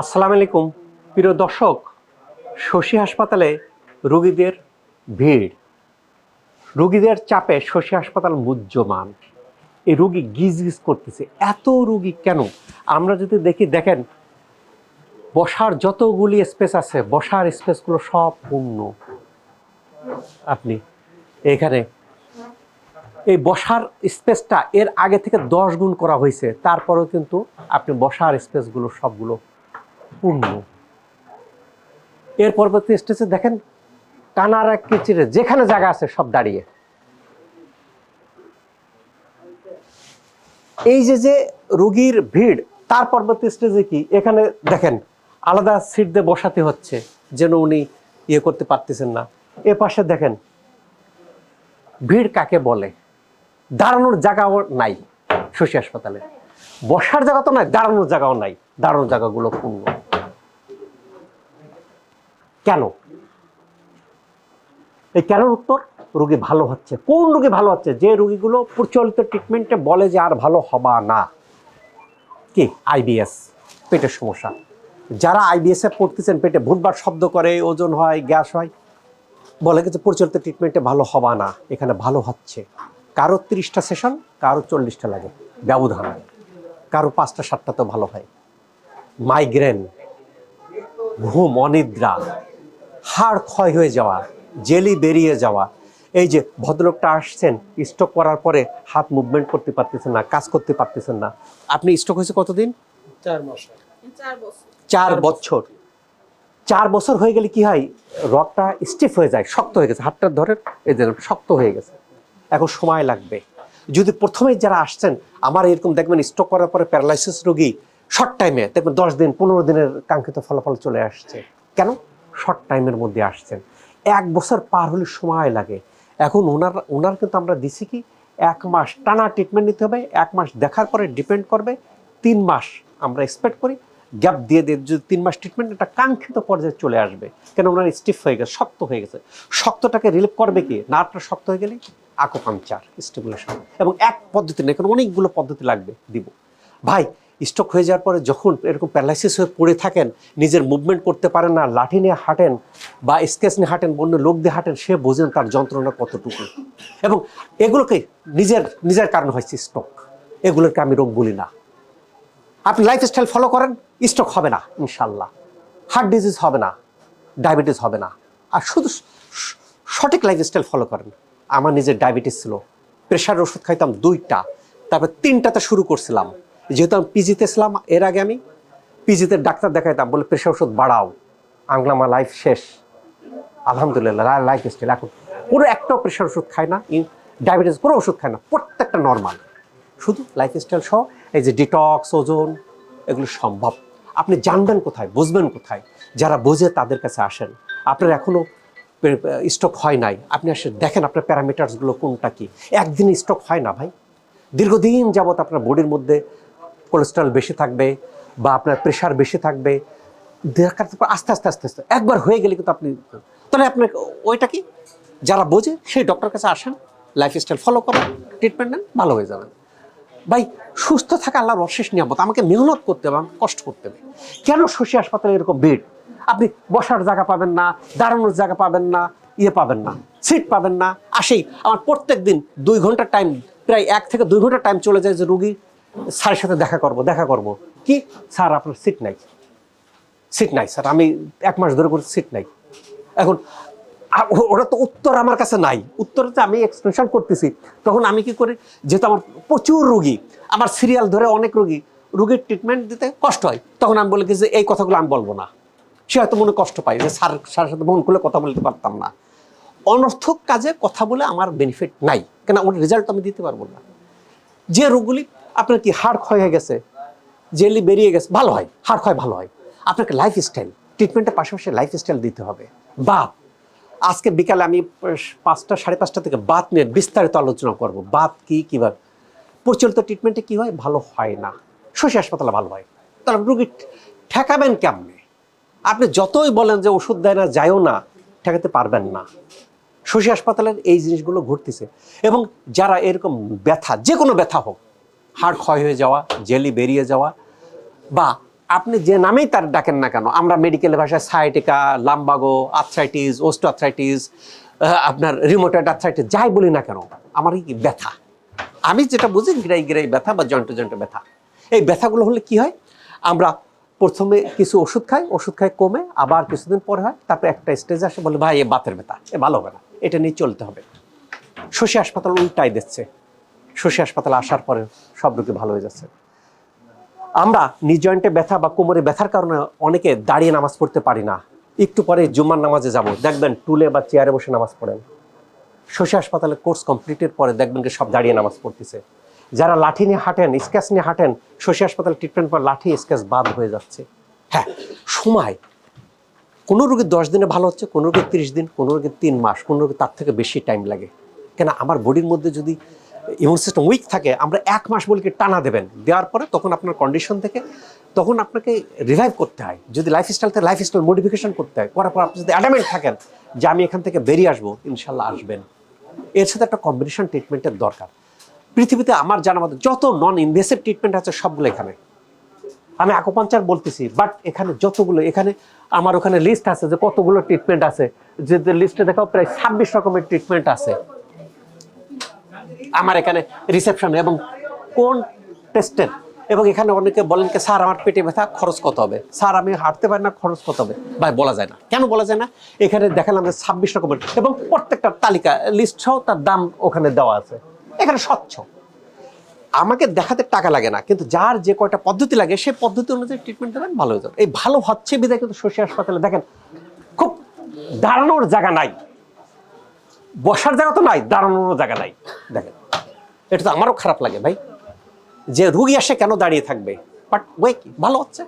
আসসালামু আলাইকুম। প্রিয় দর্শক, শশী হাসপাতালে রোগীদের ভিড়। রোগীদের চাপে শশী হাসপাতাল মুহ্যমান। এই রোগী গিজ গিজ করতেছে। এত রোগী কেন? আমরা যদি দেখি, দেখেন, বসার যতগুলি স্পেস আছে, বসার স্পেসগুলো সব পূর্ণ। আপনি এখানে এই বসার স্পেসটা এর আগে থেকে দশ গুণ করা হয়েছে। তারপরেও কিন্তু আপনি বসার স্পেসগুলো সবগুলো পূর্ণ। এর পরবর্তী স্টেজে দেখেন কানার এক কিচিরে যেখানে জায়গা আছে সব দাঁড়িয়ে। এই যে যে রোগীর ভিড়, তার পরবর্তী স্টেজে কি? এখানে দেখেন, আলাদা সিট দিয়ে বসাতে হচ্ছে, যেন উনি ইয়ে করতে পারতেছেন না। এ পাশে দেখেন, ভিড় কাকে বলে? দাঁড়ানোর জায়গাও নাই, শশী হাসপাতালে। বসার জায়গা তো নাই, দাঁড়ানোর জায়গাও নাই। দাঁড়ানোর জায়গাগুলো পূর্ণ কেন? এই কেন উত্তর? রোগী ভালো হচ্ছে। কোন রোগী ভালো হচ্ছে? যে রোগীগুলো প্রচলিত ট্রিটমেন্টে বলে যে আর ভালো হবা না। কি? আইবিএস পেটের সমস্যা। যারা আইবিএস এ পড়তেছেন, পেটে ভুটবার শব্দ করে, ওজন হয়, গ্যাস হয়, বলে কিন্তু প্রচলিত ট্রিটমেন্টে ভালো হবা না। এখানে ভালো হচ্ছে। কারও তিরিশটা সেশন কারও চল্লিশটা লাগে। ব্যবধান। কারও পাঁচটা, সাতটা তো ভালো হয়। মাইগ্রেন ঘুম অনিদ্রা হাড় ক্ষয় হয়ে যাওয়া জেলি বেরিয়ে যাওয়া এই যে ভদ্রলোকটা আসছেন স্ট্রোক করার পরে হাত মুভমেন্ট করতে পারতেছেন না কাজ করতে পারতেছেন না। আপনি স্ট্রোক হয়েছে কতদিন? চার মাস চার বছর। চার বছর। চার বছর হয়ে গেলে কি হয়? রগটা স্টিফ হয়ে যায় শক্ত হয়ে গেছে। হাতটা ধরে এই যে শক্ত হয়ে গেছে। এখন সময় লাগবে। যদি প্রথমে যারা আসছেন আমার এরকম দেখবেন স্ট্রোক করার পরে প্যারালাইসিস রোগী শর্ট টাইমে দেখবেন দশ দিন, পনেরো দিনের কাঙ্ক্ষিত ফলাফল চলে আসছে। কেন? শর্ট টাইমের মধ্যে আসছেন। এক বছর পার হলে সময় লাগে। এখন ওনার ওনার কিন্তু আমরা দিছি কি, এক মাস টানা ট্রিটমেন্ট নিতে হবে, এক মাস দেখার পরে ডিপেন্ড করবে, তিন মাস আমরা এক্সপেক্ট করি গ্যাপ দিয়ে দিয়ে যদি তিন মাস ট্রিটমেন্ট একটা কাঙ্ক্ষিত পর্যায়ে চলে আসবে। কেন? ওনার স্টিফ হয়ে গেছে, শক্ত হয়ে গেছে। শক্তটাকে রিলিভ করবে কি? নার্ভটা শক্ত হয়ে গেলে আকোপাংচার স্টিমুলেশন এবং এক পদ্ধতি না এখানে অনেকগুলো পদ্ধতি লাগবে, দিব। ভাই স্ট্রোক হয়ে যাওয়ার পরে যখন এরকম প্যারালাইসিস হয়ে পড়ে থাকেন, নিজের মুভমেন্ট করতে পারেন না, লাঠি নিয়ে হাঁটেন বা স্কেচ নিয়ে হাঁটেন অন্য লোক দিয়ে হাঁটেন, সে বোঝেন তার যন্ত্রণা কতটুকু। এবং এগুলোকে নিজের নিজের কারণ হয়েছে স্ট্রোক এগুলোকে আমি রোগ বলি না। আপনি লাইফস্টাইল ফলো করেন স্ট্রোক হবে না ইনশাল্লাহ হার্ট ডিজিজ হবে না ডায়াবেটিস হবে না। আর শুধু সঠিক লাইফস্টাইল ফলো করেন। আমার নিজের ডায়াবেটিস ছিল। প্রেশার ওষুধ খাইতাম দুইটা, তারপর তিনটাতে শুরু করছিলাম। যেহেতু আমি পিজিতে ছিলাম, এর আগে আমি পিজিতে ডাক্তার দেখাইতাম, বলে প্রেশার ওষুধ বাড়াও। আংলা আমার লাইফ শেষ। আলহামদুলিল্লাহ লাইফ স্টাইল এখন। কোনো একটাও প্রেশার ওষুধ খায় না ডায়াবেটিস কোনো ওষুধ খায় না, প্রত্যেকটা নর্মাল শুধু লাইফ স্টাইল সহ, এই যে ডিটক্স ওজন এগুলো সম্ভব। আপনি জানবেন কোথায়, বুঝবেন কোথায়, যারা বোঝে তাদের কাছে আসেন। আপনার এখনও স্টক হয় নাই। আপনি আসে দেখেন আপনার প্যারামিটার্সগুলো কোনটা কি। একদিন স্টক হয় না ভাই। দীর্ঘদিন যাবত আপনার বডির মধ্যে কোলেস্ট্রল বেশি থাকবে বা আপনার প্রেশার বেশি থাকবে, দেখার আস্তে আস্তে আস্তে আস্তে, একবার হয়ে গেলে কিন্তু আপনি তাহলে আপনার ওইটা কি? যারা বোঝে সেই ডক্টর কাছে আসেন লাইফস্টাইল ফলো করেন ট্রিটমেন্ট নেন, ভালো হয়ে যাবেন। ভাই, সুস্থ থাকা আল্লাহর অশেষ নিয়ামত, আমাকে মেহনত করতে হবে, আমাকে কষ্ট করতে হবে। কেন শশী হাসপাতালে এরকম বেড আপনি বসার জায়গা পাবেন না, দাঁড়ানোর জায়গা পাবেন না ইয়ে পাবেন না সিট পাবেন না, আসেই। আমার প্রত্যেক দিন দুই ঘণ্টা টাইম প্রায় এক থেকে দুই ঘণ্টা টাইম চলে যায় যে রুগী স্যারের সাথে দেখা করব দেখা করব। কি? স্যার, আপনার সিট নাই। সিট নাই, স্যার। আমি এক মাস ধরে করে সিট নাই। এখন, আ- ও- ওটা তো উত্তর আমার কাছে নাই। উত্তরতে আমি এক্সপ্রেশন করতেছি। তখন আমি কি করি? যেহেতু আমার প্রচুর রুগী, আমার সিরিয়াল ধরে অনেক রুগী, রুগীর ট্রিটমেন্ট দিতে কষ্ট হয়। তখন আমি বলি যে, এই কথাগুলো আমি বলব না। সে হয়তো মনে কষ্ট পায় যে, স্যার, স্যারের সাথে মন খুলে কথা বলতে পারতাম না। অনর্থক কাজে কথা বলে আমার বেনিফিট নাই। কেন? ওর রেজাল্ট আমি দিতে পারব না। যে রোগগুলি আপনার কি হাড় ক্ষয় হয়ে গেছে? জেলি বেরিয়ে গেছে? ভালো হয়, হাড় ক্ষয় ভালো হয়। আপনাকে লাইফ স্টাইল ট্রিটমেন্টের পাশাপাশি লাইফ স্টাইল দিতে হবে। বাত আজকে বিকালে আমি পাঁচটা, সাড়ে পাঁচটা থেকে বাত নিয়ে বিস্তারিত আলোচনা করব। বাত কি, কীভাবে? প্রচলিত ট্রিটমেন্টে কী হয়? ভালো হয় না। শশী হাসপাতালে ভালো হয়। তাহলে রুগী ঠেকাবেন কেমনে? আপনি যতই বলেন যে ওষুধ দেয় না, যায়ও না, ঠেকাতে পারবেন না। শশী হাসপাতালের এই জিনিসগুলো ঘটতেছে। এবং যারা এরকম ব্যথা যে কোনো ব্যথা হোক হাড় ক্ষয় হয়ে যাওয়া, জেলি বেরিয়ে যাওয়া, বা আপনি যে নামেই তার ডাকেন না কেন, আমরা মেডিকেল ভাষায় sciatica lumbago arthritis osteoarthritis আপনার রিমোটেড আর্থ্রাইটিস যাই বলি না কেন, আমার এই ব্যথা। আমি যেটা বুঝি গিরাই গিরাই ব্যথা বা জয়েন্টে জয়েন্টে ব্যথা। এই ব্যথাগুলো হলে কি হয়? আমরা প্রথমে কিছু ওষুধ খাই ওষুধ খাই কমে, আবার কিছুদিন পরে হয়, তারপর একটা স্টেজ আসে, বলে, ভাই, এ বাতের ব্যথা, এ ভালো হবে না, এটা নিয়ে চলতে হবে। শশী হাসপাতাল উল্টাই দিচ্ছে। শশী হাসপাতালে আসার পরে সব রোগী ভালো হয়ে যাচ্ছে। আমরা নিজ জয়েন্টে ব্যথা বা কোমরে ব্যথার কারণে অনেকে দাঁড়িয়ে নামাজ পড়তে পারি না। একটু পরে জুম্মার নামাজে যাব। দেখবেন টুলে বা চেয়ারে বসে নামাজ পড়েন। শশী হাসপাতালে কোর্স কমপ্লিটের পরে দেখবেন যে সব দাঁড়িয়ে নামাজ পড়তেছে। যারা লাঠি নিয়ে হাঁটেন, স্কেচ নিয়ে হাঁটেন, শশী হাসপাতাল ট্রিটমেন্ট পর লাঠি, স্কেচ বাদ হয়ে যাচ্ছে। হ্যাঁ সময়। কোনো রোগীর দশ দিনে ভালো হচ্ছে, কোনো রোগীর তিরিশ দিন, কোনো রোগীর তিন মাস, কোনো রোগীর তার থেকে বেশি টাইম লাগে। কেন? আমার বডির মধ্যে যদি ইমিউন সিস্টেম উইক থাকে, আমরা এক মাস বলি কি টানা দেবেন। দেওয়ার পরে তখন আপনার কন্ডিশন থেকে তখন আপনাকে রিভাইভ করতে হয়। যদি লাইফস্টাইল থেকে লাইফস্টাইল মডিফিকেশন করতে হয়, করার পর আপনি যদি অ্যাডামেন্ট থাকেন যে আমি এখান থেকে বেরিয়ে আসব, ইনশাল্লাহ আসবেন। এর সাথে একটা কম্বিনেশন ট্রিটমেন্টের দরকার। পৃথিবীতে আমার জানা মতো যত নন ইনভেসিভ ট্রিটমেন্ট আছে সবগুলো এখানে। আমি আকোপাঞ্চার বলতেছি বাট এখানে যতগুলো, এখানে আমার ওখানে লিস্ট আছে যে কতগুলো ট্রিটমেন্ট আছে। যে লিস্টে দেখাও প্রায় ছাব্বিশ রকমের ট্রিটমেন্ট আছে। আমার এখানে রিসেপশন এবং কোন টেস্টের এবং এখানে অনেকে বলেন কি, স্যার, আমার পেটে ব্যথা, খরচ কত হবে? স্যার, আমি হাঁটতে পারি না, খরচ কত হবে? ভাই, বলা যায় না। কেন বলা যায় না? এখানে দেখালাম যে ছাব্বিশ রকমের এবং প্রত্যেকটা তালিকা লিস্ট সহ তার দাম ওখানে দেওয়া আছে। এখানে স্বচ্ছ। আমাকে দেখাতে টাকা লাগে না, কিন্তু যার যে কয়টা পদ্ধতি লাগে সেই পদ্ধতি অনুযায়ী ট্রিটমেন্ট দেবেন, ভালো হয়ে যাবে। এই ভালো হচ্ছে বিধায় কিন্তু শশী হাসপাতালে দেখেন, খুব দাঁড়ানোর জায়গা নাই। বসার জায়গা তো নাই, দাঁড়ানোর জায়গা নাই। দেখেন এটা তো আমারও খারাপ লাগে ভাই। যে রুগী আসে কেন দাঁড়িয়ে থাকবে? বাট ওয়ে কি, ভালো হচ্ছে?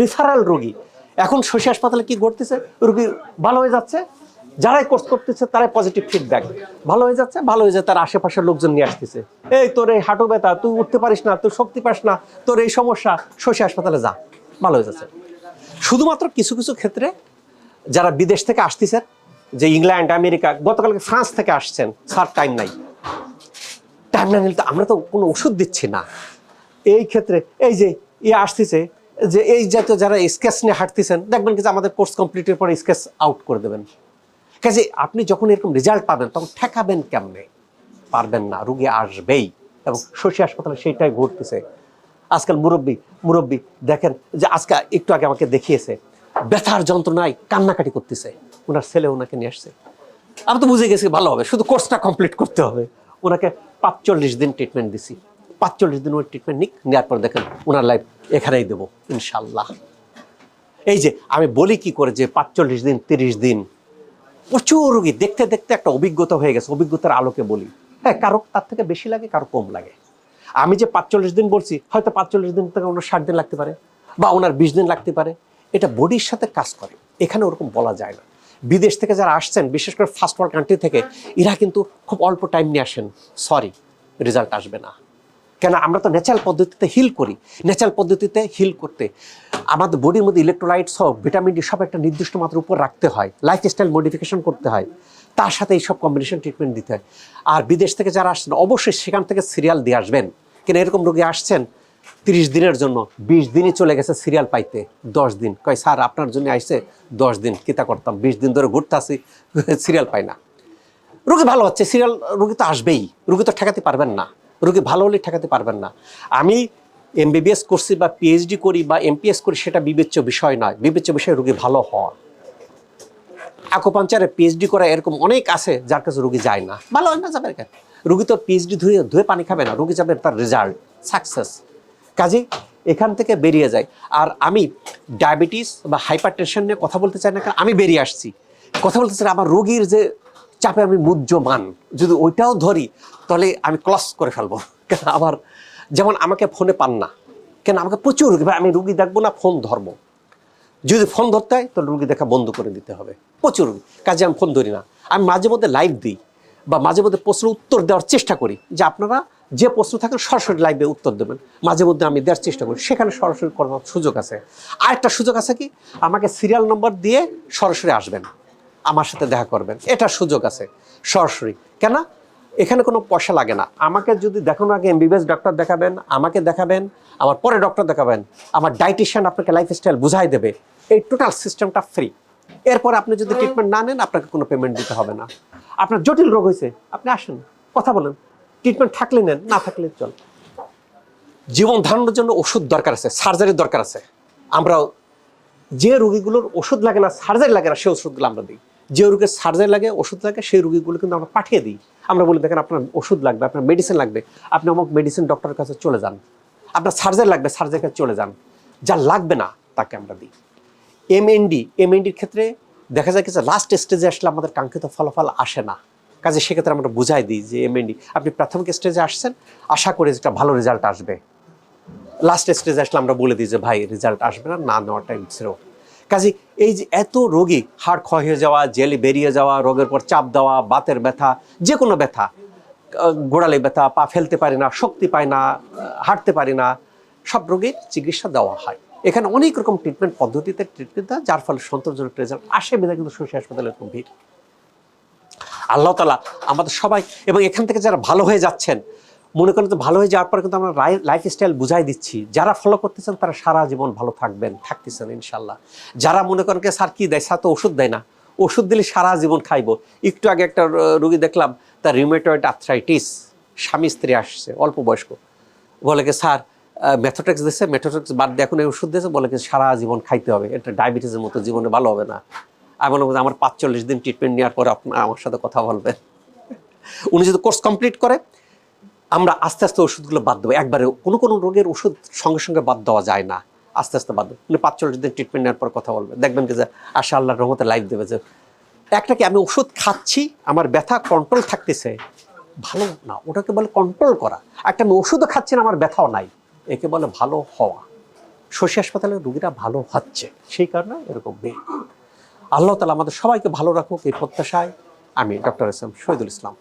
রিফারাল রুগী। এখন শশী হাসপাতালে কি ঘটতেছে? রুগী ভালো হয়ে যাচ্ছে, যারাই কোর্স করতেছে তারাই পজিটিভ ফিডব্যাক ভালো হয়ে যাচ্ছে, ভালো হয়ে যায় তার আশেপাশের লোকজন নিয়ে আসতেছে। এই তোর এই হাঁটু ব্যথা, তুই উঠতে পারিস না তুই শক্তি পাস না, তোর এই সমস্যা, শশী হাসপাতালে যা, ভালো হয়ে যাচ্ছে। শুধুমাত্র কিছু কিছু ক্ষেত্রে যারা বিদেশ থেকে আসতেছেন, যে ইংল্যান্ড, আমেরিকা, গতকালকে ফ্রান্স থেকে আসছেন, স্যার টাইম নাই। টাইম না নিলে তো আমরা তো কোনো ওষুধ দিচ্ছি না। এই ক্ষেত্রে এই যে ইয়ে আসতেছে, যে এই জাতীয় যারা স্কেচ নিয়ে হাঁটতেছেন, দেখবেন কি আমাদের কোর্স কমপ্লিটের পরে স্কেচ আউট করে দেবেন। কাজে আপনি যখন এরকম রেজাল্ট পাবেন, তখন ঠেকাবেন কেমনে? পারবেন না, রুগী আসবেই। এবং শশী হাসপাতালে সেইটাই ঘটতেছে। আজকাল মুরব্বী মুরব্বী দেখেন যে আজকে একটু আগে আমাকে দেখিয়েছে, ব্যথার যন্ত্রণায় কান্নাকাটি করতেছে। ওনার ছেলে ওনাকে নিয়ে আসছে। আমি তো বুঝে গেছি ভালো হবে, শুধু কোর্সটা কমপ্লিট করতে হবে। ওনাকে পাঁচচল্লিশ দিন ট্রিটমেন্ট দিছি। পাঁচচল্লিশ দিন ওই ট্রিটমেন্ট নিক নেওয়ার পর দেখেন ওনার লাইফ এখানেই দেবো, ইনশাল্লাহ। এই যে আমি বলি কি করে যে পাঁচচল্লিশ দিন, তিরিশ দিন, প্রচুর রোগী, দেখতে দেখতে একটা অভিজ্ঞতা হয়ে গেছে, অভিজ্ঞতার আলোকে বলি। হ্যাঁ কারও তার থেকে বেশি লাগে, কারও কম লাগে। আমি যে পাঁচচল্লিশ দিন বলছি, হয়তো পাঁচচল্লিশ দিন থেকে ওনার ষাট দিন লাগতে পারে, বা ওনার বিশ দিন লাগতে পারে, এটা বডির সাথে কাজ করে, এখানে ওরকম বলা যায় না। বিদেশ থেকে যারা আসছেন, বিশেষ করে ফার্স্ট ওয়ার্ল্ড কান্ট্রি থেকে, এরা কিন্তু খুব অল্প টাইম নিয়ে আসেন। সরি রেজাল্ট আসবে না। কেন, আমরা তো ন্যাচারাল পদ্ধতিতে হিল করি। ন্যাচারাল পদ্ধতিতে হিল করতে আমাদের বডির মধ্যে ইলেকট্রোলাইট সব ভিটামিন ডি সব একটা নির্দিষ্ট মাত্রার উপর রাখতে হয়। লাইফস্টাইল মডিফিকেশন করতে হয়। তার সাথে এইসব কম্বিনেশন ট্রিটমেন্ট দিতে হয়। আর বিদেশ থেকে যারা আসছেন, অবশ্যই সেখান থেকে সিরিয়াল দিয়ে আসবেন। কেন, এরকম রোগী আসছেন তিরিশ দিনের জন্য। বিশ দিনই চলে গেছে সিরিয়াল পাইতে। দশ দিন। কয়, স্যার, আপনার জন্য আসছে দশ দিন কিতা করতাম। বিশ দিন ধরে ঘুরতে আসি সিরিয়াল পাই না। রোগী ভালো হচ্ছে সিরিয়াল রোগী তো আসবেই। রোগী তো ঠেকাতে পারবেন না। রোগী ভালো হলে ঠেকাতে পারবেন না। আমি এমবিবিএস করছি বা পিএইচডি করি বা এমপিএস করি, সেটা বিবেচ্য বিষয় নয়। বিবেচ্য বিষয় রোগী ভালো হওয়া আকোপাঞ্চারে পিএইচডি করা এরকম অনেক আছে যার কাছে রোগী যায় না। ভালো হয় না যাবে কেন রোগী তো পিএইচডি ধুয়ে ধুয়ে পানি খাবে না। রোগী যাবে তার রেজাল্ট সাকসেস কাজে এখান থেকে বেরিয়ে যায়। আর আমি ডায়াবেটিস বা হাইপার টেনশন নিয়ে কথা বলতে চাই না কারণ আমি বেরিয়ে আসছি। কথা বলতে চাই আমার রোগীর যে চাপে আমি মুহ্যমান যদি ওইটাও ধরি, তাহলে আমি ক্লস করে ফেলব। কেন? আবার যেমন আমাকে ফোনে পান না। কেন? আমাকে প্রচুর রোগী আমি রুগী দেখব না, ফোন ধরবো। যদি ফোন ধরতে হয়, তাহলে রুগী দেখা বন্ধ করে দিতে হবে। প্রচুর কাজে আমি ফোন ধরি না। আমি মাঝে মধ্যে লাইভ দিই বা মাঝে মধ্যে প্রশ্ন উত্তর দেওয়ার চেষ্টা করি যে, আপনারা যে প্রশ্ন থাকেন সরাসরি লাইভে উত্তর দেবেন। মাঝে মধ্যে আমি দেওয়ার চেষ্টা করি। সেখানে সরাসরি করার সুযোগ আছে। আরেকটা সুযোগ আছে কি? আমাকে সিরিয়াল নম্বর দিয়ে সরাসরি আসবেন। আমার সাথে দেখা করবেন। এটা সুযোগ আছে সরাসরি। কেন? এখানে কোনো পয়সা লাগে না। আমাকে যদি দেখানোর আগে এমবিবিএস ডক্টর দেখাবেন, আমাকে দেখাবেন, আমার পরে ডক্টর দেখাবেন, আমার ডাইটিশিয়ান আপনাকে লাইফস্টাইল বুঝাই দেবে। এই টোটাল সিস্টেমটা ফ্রি এরপর আপনি যদি ট্রিটমেন্ট না নেন, আপনাকে কোনো পেমেন্ট দিতে হবে না। আপনার জটিল রোগ হয়েছে। আপনি আসেন, কথা বলেন। ট্রিটমেন্ট থাকলে নেন, না থাকলে চল। জীবন ধারণের জন্য ওষুধ দরকার আছে সার্জারির দরকার আছে। আমরা যে রুগীগুলোর ওষুধ লাগে না সার্জারি লাগে না, সেই ওষুধগুলো আমরা দিই। যে রোগের সার্জারি লাগে, ওষুধ লাগে, সেই রোগীগুলো কিন্তু আমরা পাঠিয়ে দিই। আমরা বলি, দেখেন, আপনার ওষুধ লাগবে, আপনার মেডিসিন লাগবে। আপনি অমুক মেডিসিন ডক্টরের কাছে চলে যান। আপনার সার্জারি লাগবে সার্জারির কাছে চলে যান। যা লাগবে না, তাকে আমরা দিই। এমএনডি এমএনডির ক্ষেত্রে দেখা যায় কিছু লাস্ট স্টেজে আসলে আমাদের কাঙ্ক্ষিত ফলাফল আসে না। কাজে সেক্ষেত্রে আমরা বুঝাই দিই যে এমএনডি আপনি প্রাথমিক স্টেজে আসছেন, আশা করে একটা ভালো রেজাল্ট আসবে। লাস্ট স্টেজে আসলে আমরা বলে দিই যে, ভাই রেজাল্ট আসবে না না নেওয়াটা জিরো কাজে এই যে এত রোগী, হাড় ক্ষয় হয়ে যাওয়া, জেলে বেরিয়ে যাওয়া, রোগের পর চাপ দেওয়া, বাতের ব্যথা যে কোনো ব্যথা গোড়ালে ব্যথা, পা ফেলতে পারি না, শক্তি পায় না হাঁটতে পারি না, সব রোগীর চিকিৎসা দেওয়া হয়। এখানে অনেক রকম ট্রিটমেন্ট পদ্ধতিতে ট্রিটমেন্ট দেওয়া, যার ফলে সন্তোষজনক রেজাল্ট আসে বেদা কিন্তু শশী হাসপাতালের ভিড়। আল্লাহ তালা আমাদের সবাই এবং এখান থেকে যারা ভালো হয়ে যাচ্ছেন, মনে করেন তো ভালো হয়ে যাওয়ার পরে কিন্তু আমরা লাইফ স্টাইল বুঝাই দিচ্ছি। যারা ফলো করতেছেন, তারা সারা জীবন ভালো থাকবেন, থাকতেছেন ইনশাল্লাহ যারা মনে করেন স্যার, কি দেয়? স্যার তো ওষুধ দেয় না। ওষুধ দিলে সারা জীবন খাইবো। একটু আগে একটা রুগী দেখলাম, তার রিউমেটয়েড আর্থ্রাইটিস স্বামী স্ত্রী আসছে, অল্প বয়স্ক। বলে কি, স্যার মেথোটেক্স দিচ্ছে মেথোটেক্স বাদ দিয়ে এখন এই ওষুধ দিয়েছে। বলে কি, সারা জীবন খাইতে হবে, এটা ডায়াবেটিসের মতো জীবনে ভালো হবে না। আমি যে আমার পাঁচচল্লিশ দিন ট্রিটমেন্ট নেওয়ার পরে আপনার আমার সাথে কথা বলবেন উনি যদি কোর্স কমপ্লিট করে, আমরা আস্তে আস্তে ওষুধগুলো বাদ দেবো। একবারে কোনো কোনো রোগের ওষুধ সঙ্গে সঙ্গে বাদ দেওয়া যায় না। আস্তে আস্তে বাদ দেবো। উনি পাঁচচল্লিশ দিন ট্রিটমেন্ট নেওয়ার পর কথা বলবেন দেখবেন যে, আশা আল্লাহর রহমতে লাইফ দেবে যে, একটা কি আমি ওষুধ খাচ্ছি, আমার ব্যথা কন্ট্রোল থাকতেছে। ভালো না, ওটাকে বলে কন্ট্রোল করা। একটা আমি ওষুধও খাচ্ছি না, আমার ব্যথাও নাই। একে বলে ভালো হওয়া। শশী হাসপাতালে রুগীরা ভালো হচ্ছে। সেই কারণে এরকম নেই আল্লাহ তালা আমাদের সবাইকে ভালো রাখুক এই প্রত্যাশায় আমি doctor S M Shahidul Islam.